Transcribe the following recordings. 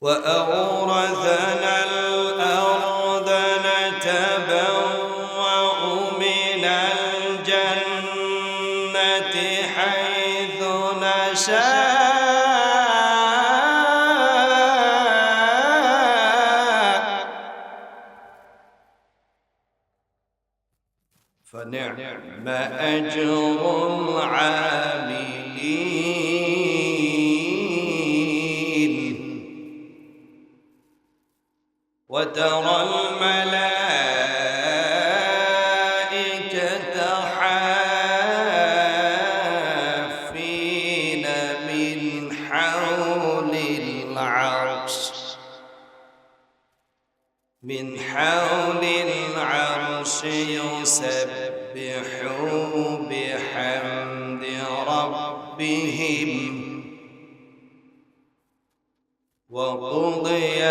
وأورثنا حول العرش يسبحوا بحمد ربهم. وقضي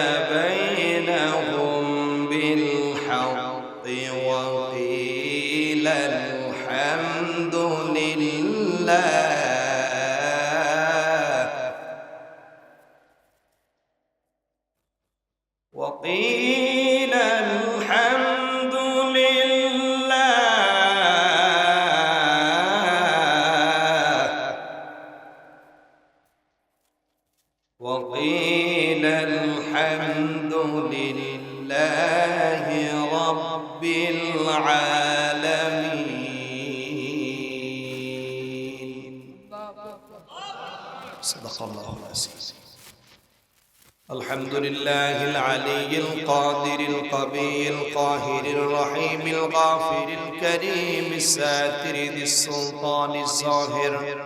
الكريم الساتر ذي السلطان الظاهر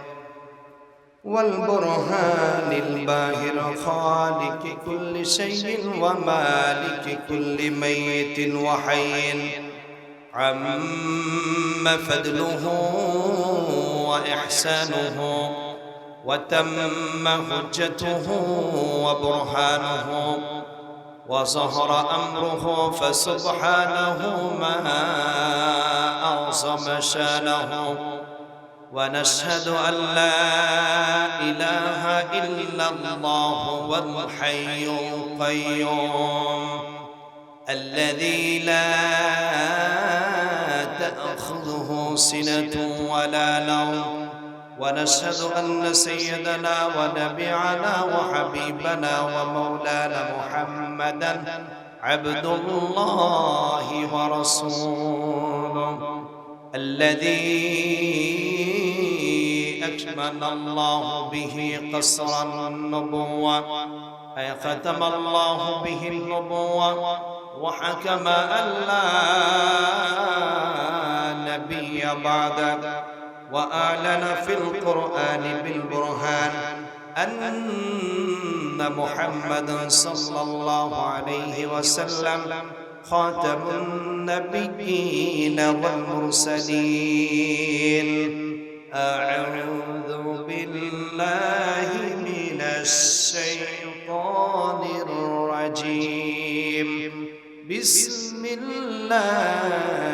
والبرهان الباهر خالق كل شيء ومالك كل ميت وحي. عم فضله وإحسانه وتم حجته وبرهانه. وظهر أمره فسبحانه ما أعظم شأنه. ونشهد أن لا إله إلا الله والحي القيوم. الذي لا تأخذه سنة ولا نوم. ونشهد أن سيدنا ونبينا وحبيبنا ومولانا محمدا عبد الله ورسوله الذي أكمل الله به قصر النبوة أي ختم الله به النبوة وحكم أن لا نبي بعد وأعلن في القرآن بالبرهان أن محمدا صلى الله عليه وسلم خاتم النبيين والمرسلين. أعوذ بالله من الشيطان الرجيم. بسم الله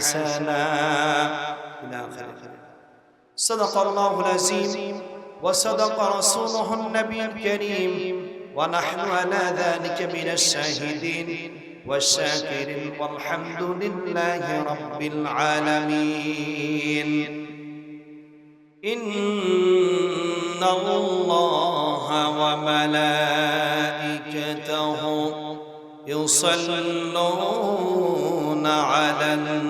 حسنا إلى آخره. صدق الله العظيم وصدق رسوله النبي الكريم. ونحن على ذلك من الشاهدين والشاكرين. والحمد لله رب العالمين. إن الله وملائكته يصلون على النبي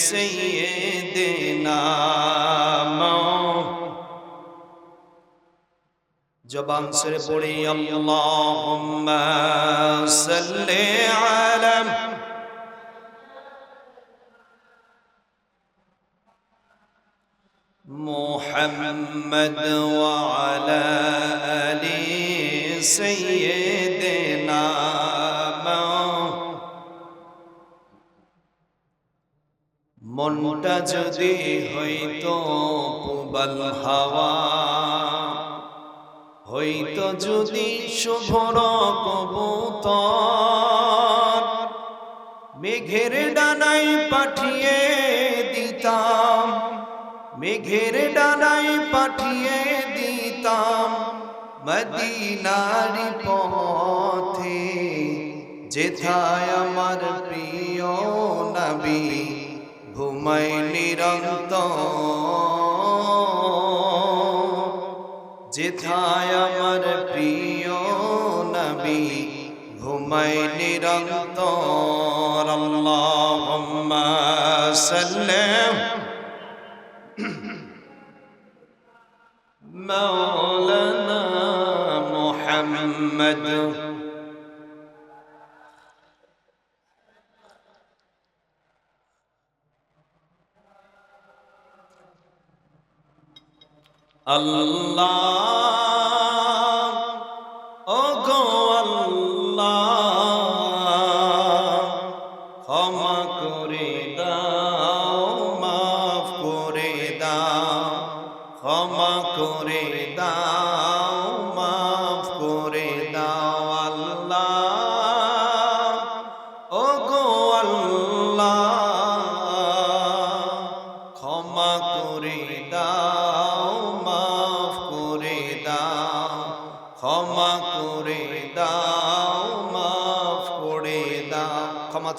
سيدنا জবান ছেড়ে পড়ি আল্লাহুম্মা সাল্লি আলা محمد وعلى آل سيدنا মনটা যদি হইতো পুবাল হাওয়া, হইতো যদি শুভর কবুতর, মেঘের ডানাই পাঠিয়ে দিতাম, মেঘের ডানাই পাঠিয়ে দিতাম মদিনার পথে, যেথায় আমার প্রিয় নবী তোমায় নিরন্তর। যেথায় আমার প্রিয় নবী ঘুমাই নিরন্তর। আল্লাহুম্মা সাল্লাম আল্লাহ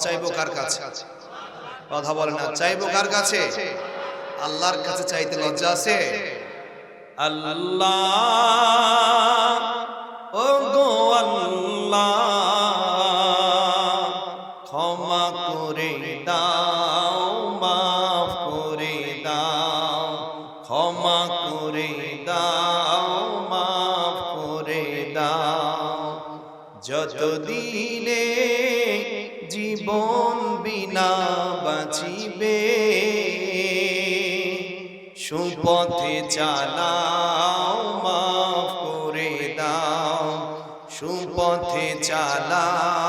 চাইব কার কাছে? কথা বলে না, চাইব কার কাছে? আল্লাহর কাছে চাইতে লজ্জা আছে? আল্লাহ ও গো আল্লাহ। সুপথে চালাও মাফ করে দাও। সুপথে চালাও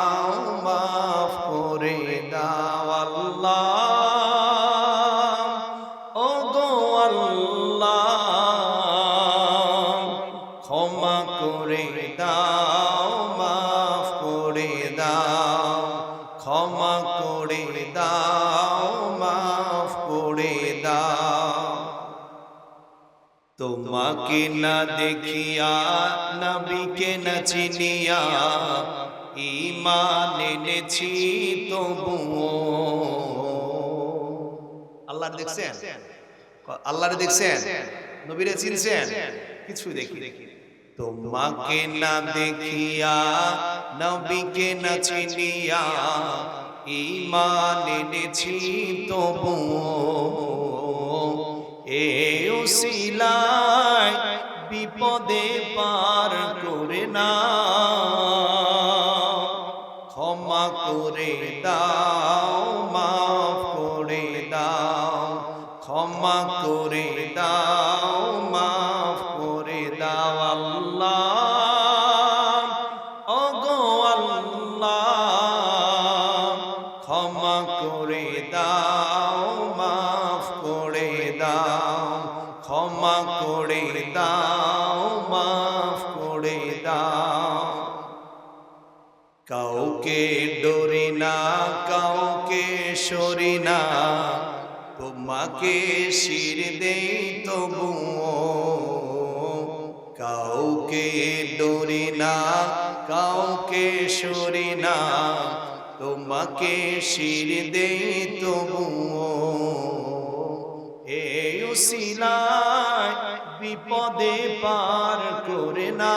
দেখিয়া, নবীকে না চিনিয়া ইমান এনেছি তবুও। আল্লাহ দেখছেন? আল্লাহরে দেখছেন? নবীরে চিনছেন? কিছু দেখি। তোমাকে না দেখিয়া, নবীকে না চিনিয়া ইমান এনেছি তবুও। এ উসিলায় বিপদে পার করে না। ক্ষমা করে তোমাকে শির দেই তবুও। কাউকে ডরি না, কাউকে সরি না, তোমাকে শির দেই তবুও। এই উসিলায় বিপদে পার করে না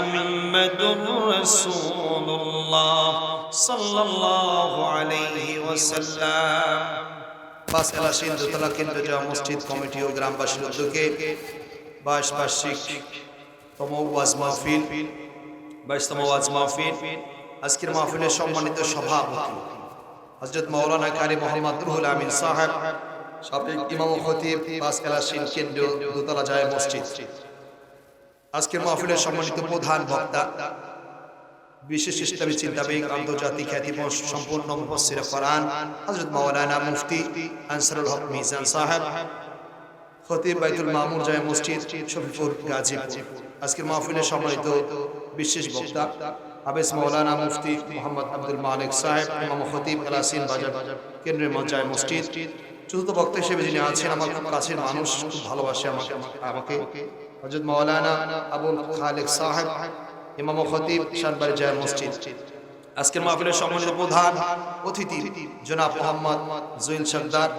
মুহাম্মাদুর রাসূলুল্লাহ সাল্লাল্লাহু আলাইহি ওয়াসাল্লাম পাঁচতলা সিন দোতলা কেন্দ্র যাওয়া মসজিদ কমিটি ও গ্রামবাসীর উদ্যোগে বাইশ বার্ষিক তম ওয়াজ মাহফিল বাইশতম ওয়াজ মাহফিল, আজকের মাহফিলের সম্মানিত সভাপতি হজরত মৌলানা কারি মোহাম্মদ রুহুল আমিন সাহেব, সাবেক ইমাম খতিব বাসকালা সিন কেন্দ্র দোতলা যায় মসজিদ। আজকের মাহফিলের সম্মানিত প্রধান বক্তা। বিশেষ ইসলামী চিন্তাবিদ আন্তর্জাতিক খ্যাতি সম্পূর্ণ মুফসির কোরআন হযরত মাওলানা মুফতি আনসারুল হক মিজান সাহেব খতিব বাইতুল মামুর জায় মসজিদ শফিপুর গাজীপুর। আজকের মাহফিলে সম্মানিত বিশেষ বক্তা আবেস মাওলানা মুফতি মোহাম্মদ আব্দুল মালিক সাহেব ইমাম খতিব এলাসিন বাজার কেন্দ্রের মজায় মসজিদ। চতুর্থ বক্তা হিসেবে যিনি আছেন আমার কাছের মানুষ ভালোবাসে আমাকে। আমাকে। হযরত মাওলানা আবুল খালেক সাহেব, ইমাম খতিব শানবাড়ি জায় মসজিদ। আজকের মাহফিলের সম্মানিত প্রধান অতিথি জনাব মোহাম্মদ জুয়েল সর্দার।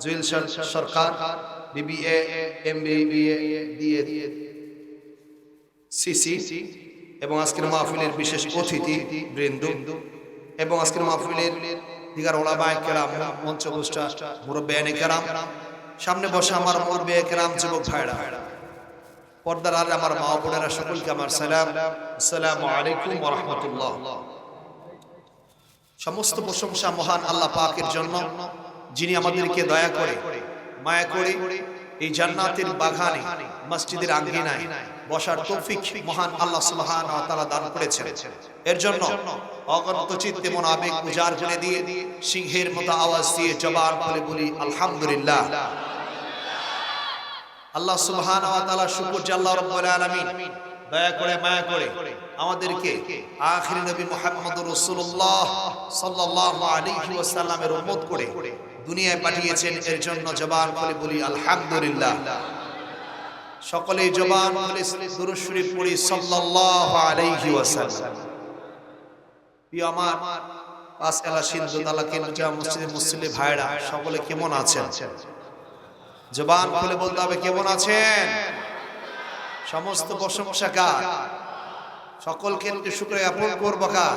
জুয়েল সর- সরকার, বিবিএ এম বিবিএ দিয়ে সিসি এবং আজকের মাহফিলের বিশেষ অতিথি বৃন্দ এবং আজকের মাহফিলের দিগার ওলামায় কেরাম মঞ্চগোষ্ঠা মুরব্বায়ানে কেরাম, সামনে বসে আমার মুরব্বে কেরাম, যুবক ভাইরা পর্দার আলে আমার মা বোনেরা সকলকে আমার সালাম। আসসালামু আলাইকুম রাহমাতুল্লাহ। সমস্ত প্রশংসা মহান আল্লাহ পাকের জন্য, যিনি আমাদেরকে দয়া করে, মায়া করে এই জান্নাতের বাগানে, মসজিদের আঙ্গিনায় বসার তৌফিক মহান আল্লাহ সুবহানাহু ওয়া তাআলা দান করেছেন। এর জন্য অগণিত চিত্তে মন আবেগ উজাড় করে দিয়ে সিংহের মতো আওয়াজ দিয়ে জবান খুলে বলি, আলহামদুলিল্লাহ। আল্লাহ তাআলা শুকর যে আল্লাহ রাব্বুল আলামিন দয়া করে মায়া করে আমাদেরকে আখিরি নবী সাল্লাল্লাহু আলাইহি ওয়াসাল্লামের উম্মত করে দুনিয়ায় পাঠিয়েছেন। এর জন্য জবান খুলে বলি, আলহামদুলিল্লাহ। সকলে জবান খুলে দুরূদ পড়ি, সাল্লাল্লাহু আলাইহি আমার, পাঁচ এলা সিন্ধু ভাইরা সকলে কেমন আছেন? জবান খুলে বলতে হবে, কেমন আছেন? সমস্ত প্রশংসা কার? সকলকে শুক্র জ্ঞাপন করব কার?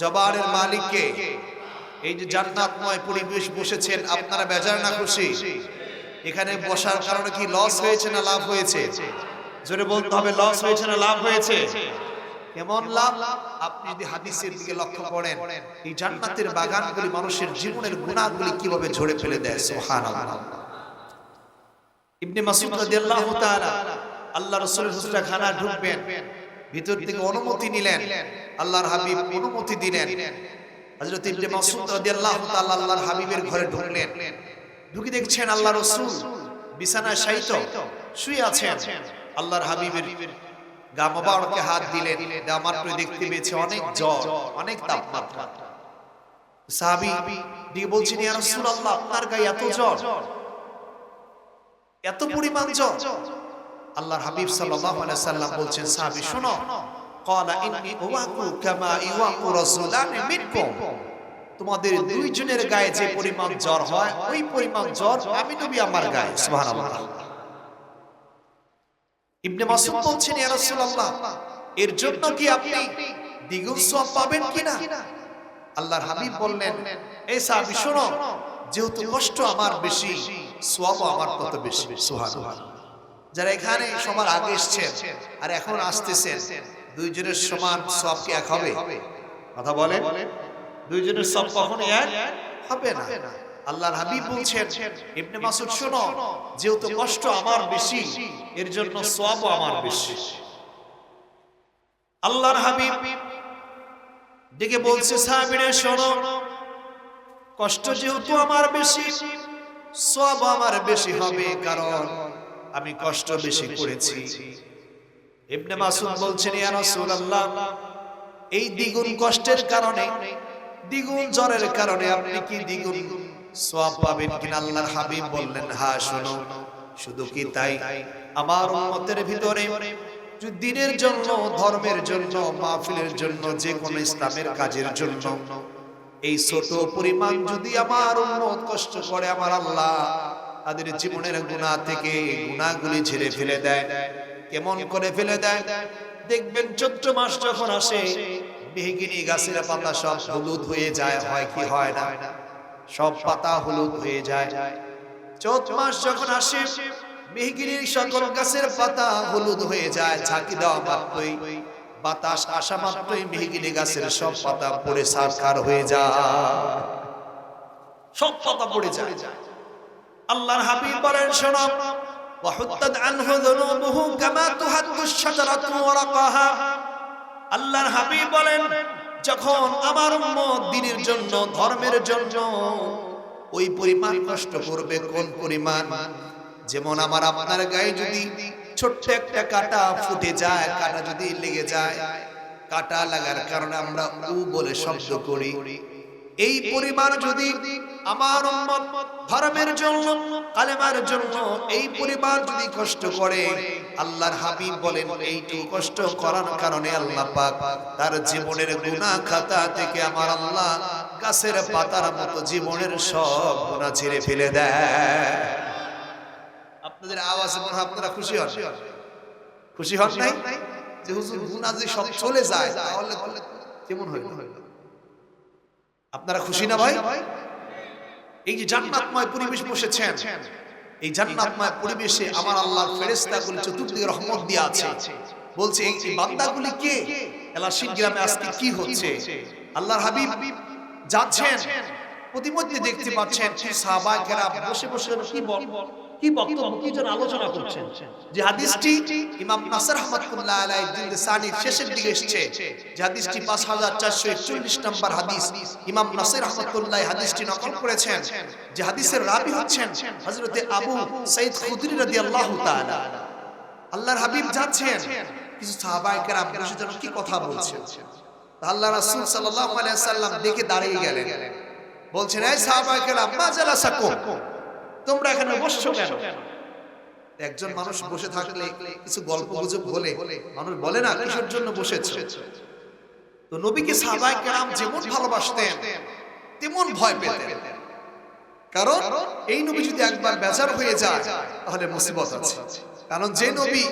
জবানের মালিককে। এই যে জান্নাতময় পরিবেশ বসেছেন, আপনারা বেজার না খুশি? এখানে বসার কারণে কি লস হয়েছে না লাভ হয়েছে? জোরে বলতে হবে লস হয়েছে না লাভ হয়েছে? এমন লাভ? আপনি যদি হাদিসের দিকে লক্ষ্য করেন, এই জান্নাতের বাগানগুলি মানুষের জীবনের গুণাগুলি কীভাবে ঝরে ফেলে দেয়? সুবহানাল্লাহ। ইবনে মাসুদ রাদিয়াল্লাহু তাআলা আল্লাহ রাসূলের হুজরাখানা ঢুকবেন, ভিতর থেকে অনুমতি নিলেন, আল্লাহর হাবিব অনুমতি দিলেন। হযরত ইবনে মাসুদ রাদিয়াল্লাহু তাআলা আল্লাহর হাবিবের ঘরে ঢুকলেন। ঢুকে দেখছেন আল্লাহ রাসূল বিছানায় শায়িত, শুয়ে আছেন। আল্লাহর হাবিবের গা মোবারকে হাত দিলেন, গা মাত্র দেখতে পেয়েছে অনেক জ্বর, অনেক তাপমাত্রা। সাহাবী দিয়ে বলছেন, ইয়া রাসূলুল্লাহ, আপনার গায়ে এত জ্বর? এত পরিমাণ জ্বর আল্লাহর হাবিব সাল্লাল্লাহু আলাইহি সাল্লাম বলছেন সাহাবী শোনো ক্বালা ইন্নী উওয়াকু কামা ইওয়াকু রাসূলানি মিনকুম। তোমাদের দুইজনের গায়ে যে পরিমাণ জ্বর হয় ওই পরিমাণ জ্বর আমি নবী আমার গায়ে সুবহানাল্লাহ। ইবনে মাসউদ বলছেন ইয়া রাসূলুল্লাহ এর জন্য কি আপনি দ্বিগুণ সওয়াব পাবেন কিনা? আল্লাহর হাবিব বললেন এই সাহাবী শোনো যেহেতু কষ্ট আমার বেশি সোয়াবও আমার তত বেশি সুবহানাল্লাহ যারা এখানে সবার আগে এসেছেন আর এখন আসতেছেন, দুইজনের সমান সব কি এক হবে? কথা বলে দুইজনের সব কখনো এক হবে না। আল্লাহর হাবিব বলছেন, ইবনে মাসুদ, শোনো, যেহেতু কষ্ট আমার বেশি, এর জন্য সওয়াবও আমার বেশি। আল্লাহর হাবিব ডেকে বলছে, সাহাবীরা, শোনো, কষ্ট যেহেতু আমার বেশি সব আমার বেশি হবে, কারণ আমি কষ্ট বেশি করেছি। ইবনে মাসুদ বলছেন, ইয়া রাসূলুল্লাহ, এই দ্বিগুণ কষ্টের কারণে, দ্বিগুণ জ্বরের কারণে আপনি কি দ্বিগুণ সওয়াব পাবেন কিনা আল্লাহর হাবিব বললেন হ্যাঁ শোনো, শুধু কি তাই? আমার উম্মতের ভিতরে দিনের জন্য, ধর্মের জন্য, মাহফিলের জন্য, যে কোনো ইসলামের কাজের জন্য এই ছোট পরিমাণ যদি আমার উম্মত কষ্ট করে, আমার আল্লাহ তাদের জীবনের গুনাহ থেকে গুনাহগুলি ঝেড়ে ফেলে দেয়। কেমন করে ফেলে দেয়? দেখবেন চৈত্র মাস যখন আসে মেহগিনি গাছের পাতা সব হলুদ হয়ে যায়, হয় কি হয় না? সব পাতা হলুদ হয়ে যায়। চৈত মাস যখন আসে মেহগিরির সকল গাছের পাতা হলুদ হয়ে যায়, ঝাঁকি দেওয়া মাত্রই। বাতাস আসা মাত্রই মেহগিরি গাছের সব পাতা পড়ে সারকার হয়ে যায় সব পাতা পড়ে যায় আল্লাহর হাবিব বলেন শোনো وحطت عنه ذنوبه كما تحط الشجرة ورقها আল্লাহর হাবিব বলেন যখন আমার উম্মত দিনের জন্য ধর্মের জন্য ওই পরিমাণ কষ্ট করবে কোন পরিমাণ যেমন আমার আপনার গায়ে যদি ছোট্ট একটা কাটা ফুটে যায়, কাটা যদি লেগে যায়, কাটা লাগার কারণে আমরা উ বলে শব্দ করি। এই পরিবার যদি আমার ধর্মের জন্য, কালেমার জন্য এই পরিবার যদি কষ্ট করে, আল্লাহর হাবিব বলেন এইটু কষ্ট করার কারণে আল্লাহ পাক তার জীবনের গুনাহ খাতা থেকে আমার আল্লাহ গাছের পাতার মতো জীবনের সব গুনাহ ছেড়ে ফেলে দেয়। আপনাদের আওয়াজ মনে হয় আপনারা খুশি হন খুশি হন নাই? যে হুজুর গুনাহ যদি সব চলে যায়, তাহলে কেমন হইল? আপনারা খুশি না ভাই? এই যে জান্নাতময় পরিবেশ বসেছেন, এই জান্নাতময় পরিবেশে আমার আল্লাহর ফেরেশতাগুলি চতুর্দিকে রহমত দিয়ে আছে। বলছে, এই বান্দাগুলি কে? এলাশিন গ্রামে আজকে কি হচ্ছে? আল্লাহর হাবিব যাচ্ছেন, প্রতিমধ্যে দেখতে পাচ্ছেন সাহাবা কেরাম বসে বসে কি বল কি বক্তব্য, কি যেন আলোচনা করছেন? যে হাদিসটি ইমাম নাসর রহমাতুল্লাহ আলাইহি জিলদ সানি শেষের দিকে এসেছে। যে হাদিসটি 5441 নম্বর হাদিস ইমাম নাসর রহমাতুল্লাহ হাদিসটি নকল করেছেন। যে হাদিসের রাবি হচ্ছেন হযরতে আবু সাইদ খুদরি রাদিয়াল্লাহু তাআলা। আল্লাহর হাবিব যাচ্ছেন। কিছু সাহাবায়ে কেরাম বসে যেন কি কথা বলছেন। আল্লাহ রাসূল সাল্লাল্লাহু আলাইহি সাল্লাম দেখে দাঁড়িয়ে গেলেন। বলছেন, এই সাহাবায়ে কেরাম, মা জালাসাকুম? তোমরা এখানে বসছো কেন? একজন মানুষ বসে থাকলে কিছু গল্প গুজব বলে মানুষ বলে না কিসের জন্য বসেছে? তো নবীকে সাহাবায়ে কেরাম যেমন ভালোবাসতেন তেমন ভয় পেতেন। কারণ এই নবী যদি একবার বেজার হয়ে যায় তাহলে মুসিবত আছে। কারণ যে নবী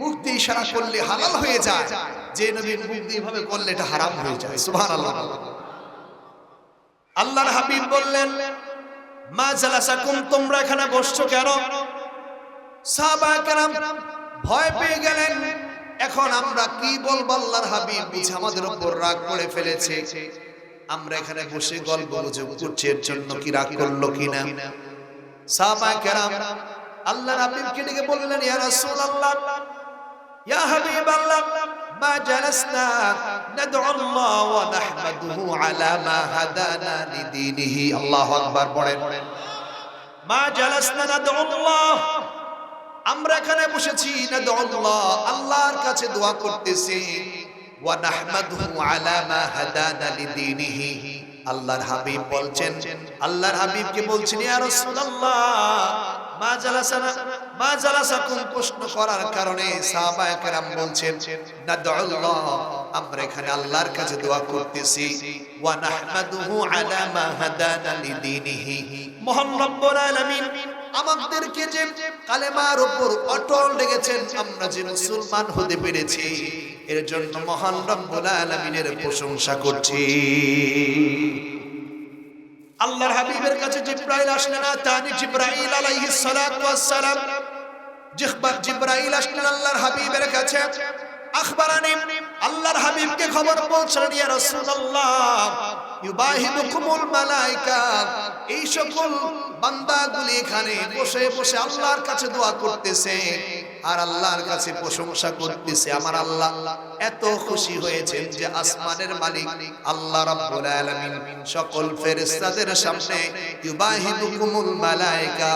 মুখ দিয়ে ইশারা করলে হালাল হয়ে যায়। যে নবী মুখ দিয়ে ভাবে করলে এটা হারাম হয়ে যায়। সুবহানাল্লাহ। আল্লাহর হাবিব বললেন মা জালাসাকুম তোমরা এখানে বসছো কেন? সাহাবা কেরাম ভয় পেয়ে গেলেন। এখন আমরা কি বলব আল্লাহর হাবিব? বুঝে আমাদের উপর রাগ করে ফেলেছে। আমরা এখানে বসে গল্প গুজব করছি, এর জন্য কি রাগ করল কিনা? সাহাবা কেরাম আল্লাহর হাবিবকে ডেকে বললেন, ইয়া রাসূলুল্লাহ, ইয়া হাবিব আল্লাহ মা জালাসনা ندعو الله ونحمده على ما هدانا لدينه الله أكبر পড়েন ما جلسنا ندعو الله আমরা এখানে বসেছি ندعو الله আল্লাহর কাছে দোয়া করতেছি ونحمده على ما هدانا لدينه আল্লাহর হাবিব বলছেন আল্লাহর হাবিবকে বলছেন ইয়া রাসূলুল্লাহ মা জালাসানা মা জালাসাকুম প্রশ্ন করার কারণে সাহাবায়ে কেরাম বলছেন নাদউল্লাহ আমরা এখানে আল্লাহর কাছে দোয়া করতেছি। ওয়া নাহমাদুহু আলা মা হাদানা লিদিনিহি। মহান রব্বুল আলামিন, আমাদেরকে যে কালেমার উপর অটল লেগেছেন আমরা যে মুসলমান হতে পেরেছি, এর জন্য মহান রব্বুল আলামিনের প্রশংসা করছি। আল্লাহর হাবিবের কাছে জিব্রাইল আসলেন তানি জিব্রাইল আলাইহিস সালাতু ওয়াস সালাম। জিব্রাইল আসলেন আল্লাহর হাবিবের কাছে। আখবরানি আল্লাহর হাবিবকে খবর পৌঁছালেন, ইয়া রাসূলুল্লাহ, ইউবাহিদুকুমুল মালাইকা। এই সকল বান্দাগুলি এখানে বসে বসে আল্লাহর কাছে দোয়া করতেছে আর আল্লাহর কাছে প্রশংসা করতেছে। আমার আল্লাহ এত খুশি হয়েছেন যে আসমানের মালিক আল্লাহ রাব্বুল আলামিন সকল ফেরেশতাদের সামনে ইউবাহিদুকুমুল মালাইকা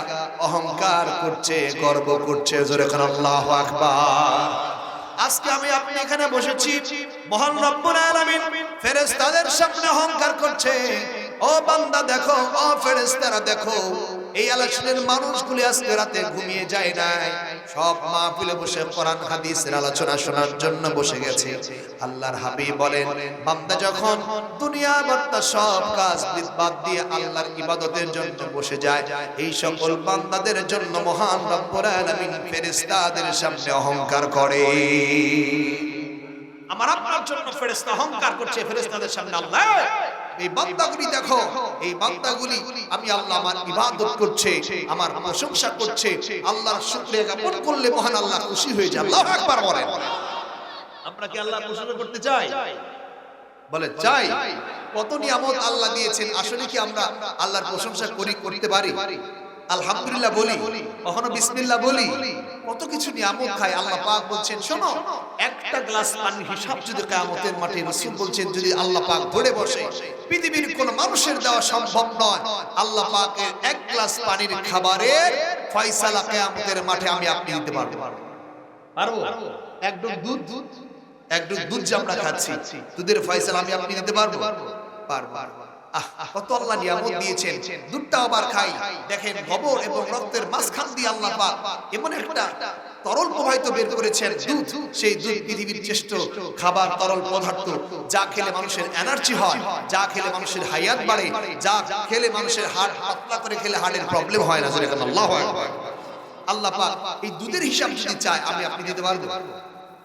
অহংকার করছে, গর্ব করছে। জোরে করে আল্লাহু আকবার। আজকে আমি আপনি এখানে বসেছি। মহান রব্বুল আলামিন ফেরেশতাদের সামনে অহংকার করছে। ও বান্দা দেখো, ও ফেরেশতারা দেখো। এই আলোচনার মানুষগুলি আজকে রাতে ঘুমিয়ে যায় নাই। সব মাহফিলে বসে কোরআন, হাদিসের আলোচনা শোনার জন্য বসে গেছে। আল্লাহর হাবিব বলেন, বান্দা যখন দুনিয়া বার্তা সব কাজ বাদ দিয়ে আল্লাহর ইবাদতের জন্য বসে যায়, এই সকল বান্দাদের জন্য মহান রব্বুল আলামিন সামনে অহংকার করে। আমার আপনার জন্য ফেরেশতা অহংকার করছে, ফেরেশতাদের সামনে আল্লাহ। এই বান্দাগুলি দেখো এই বান্দাগুলি আমি আল্লাহ আমার ইবাদত করছে আমার প্রশংসা করছে আল্লাহর শুকরিয়া জ্ঞাপন করলে মহান আল্লাহ খুশি হয়ে যায় আল্লাহু আকবার বলেন। আমরা কি আল্লাহর প্রশংসা করতে চাই? বলে চাই। কত নিয়ামত আল্লাহ দিয়েছেন আসলে কি আমরা আল্লাহর প্রশংসা করি করতে পারি? আলহামদুলিল্লাহ বলি কখনো বিসমিল্লাহ বলি কত কিছু নিয়ামত খায় আল্লাহ পাক বলছেন শোনো একটা গ্লাস পানির হিসাব যদি কিয়ামতের মাঠে রাসূল বলছেন যদি আল্লাহ পাক ধরে বসে পৃথিবীর কোন মানুষের দেওয়া সম্ভব নয়। আল্লাহ পাকের এক গ্লাস পানির খাবারের ফয়সালা কিয়ামতের মাঠে আমি আপনি দিতে পারব। পারব। এক ডুব দুধ? এক ডুব দুধ যে আমরা খাচ্ছি। দুধের ফয়সালা আমি আপনি দিতে পারব পারব। আহ কত আল্লাহ নিয়ামত দিয়েছেন। দুধটা আবার খাই। দেখেন এবং রক্তের মাঝখান দিয়ে আল্লাহ পাক এমন একটা তরল প্রবাহিত বের করেছেন দুধ। সেই দুধ পৃথিবীর শ্রেষ্ঠ খাবার তরল পদার্থ। যা খেলে মানুষের এনার্জি হয়, যা খেলে মানুষের হায়াত বাড়ে, যা খেলে মানুষের হাড় পাতলা করে খেলে হাড়ের প্রবলেম হয় না আল্লাহ আল্লাহ পাক এই দুধের হিসাব যদি চায়, আমি আপনি দিতে পারব?